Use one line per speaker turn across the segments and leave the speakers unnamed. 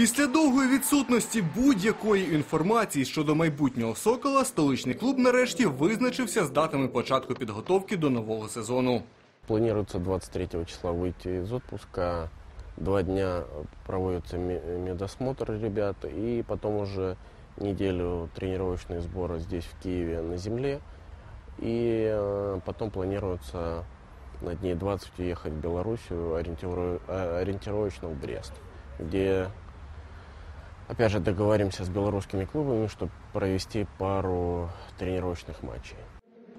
Після довгої відсутності будь-якої інформації щодо майбутнього сокола, столичний клуб нарешті визначився з датами початку підготовки до нового сезону.
Планируется 23 числа выйти из отпуска. Два дня проводится ме- медосмотр ребят. И потом уже неделю тренировочные сборы здесь, в Киеве, на земле. И э, потом планируется на дней 20 уехать в Белоруссию, ориентиру- э, ориентировочно в Брест, где, опять же, договоримся с белорусскими клубами, чтобы провести пару тренировочных матчей.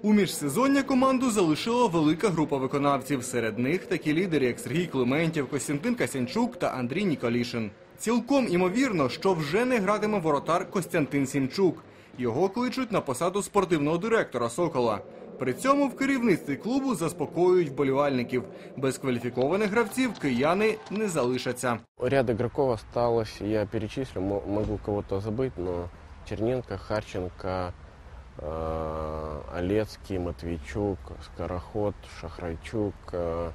У міжсезоння команду залишила велика група виконавців. Серед них такі лідери, як Сергій Клементів, Костянтин Касянчук та Андрій Ніколішин. Цілком імовірно, що вже не гратиме воротар Костянтин Сімчук. Його кличуть на посаду спортивного директора Сокола. При цьому в керівництві клубу заспокоюють вболівальників. Без кваліфікованих гравців кияни не залишаться.
Ряд игроков осталось, я перечислю, мо- могу кого-то забыть, но Черненко, Харченко, э, Олецкий, Матвейчук, Скороход, Шахрайчук, э,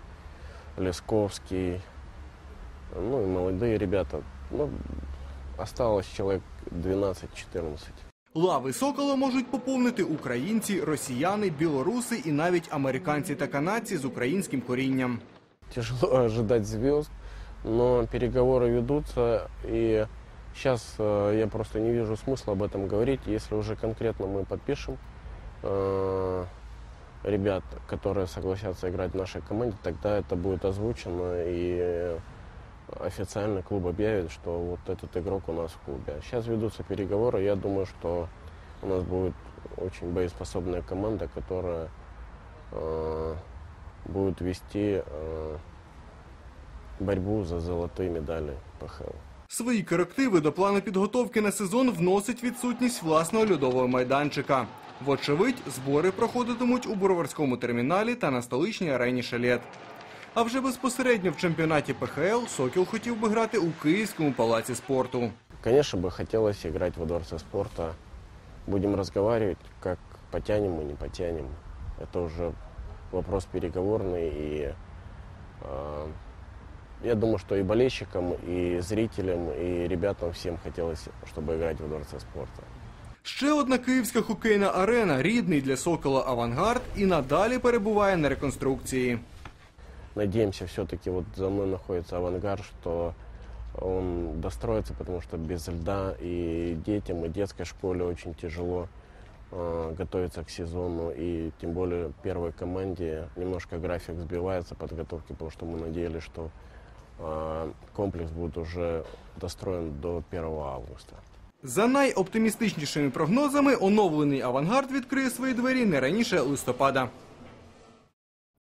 Лесковский, ну и молодые ребята. Ну, осталось человек 12-14.
Лави Сокола можуть поповнити українці, росіяни, білоруси і навіть американці та канадці з українським корінням.
Тяжело ожидать звезд, но переговоры ведутся, и сейчас э, я просто не вижу смысла об этом говорить. Если уже конкретно мы подпишем э, ребят, которые согласятся играть в нашей команде, тогда это будет озвучено, и э, официально клуб объявит, что вот этот игрок у нас в клубе. Сейчас ведутся переговоры, я думаю, что у нас будет очень боеспособная команда, которая э, будет вести э, борьбу за золотые медали ПХЛ.
Свої корективи до плану підготовки на сезон вносить відсутність власного льодового майданчика. Вочевидь, збори проходитимуть у Броварському терміналі та на столичній арені Шалет. А вже безпосередньо в чемпіонаті ПХЛ Сокіл хотів би грати у Київському палаці спорту.
Конечно бы хотелось играть во Дворце спорта. Будем разговаривать, как потянем и не потянем. Это уже вопрос переговорный. И э, я думаю, что и болельщикам, и зрителям, и ребятам всем хотелось, чтобы играть во Дворце спорта.
Ще одна київська хокейна арена, рідний для Сокола авангард, і надалі перебуває на реконструкції.
Надеемся, все-таки вот за мной находится авангард, что он достроится, потому что без льда и детям, и детской школе очень тяжело э, готовиться к сезону. И тем более первой команде немножко график сбивается подготовки, потому что мы надеялись, что э, комплекс будет уже достроен до 1 августа.
За найоптимістичнішими прогнозами, оновлений авангард відкриє свої двері не раніше листопада.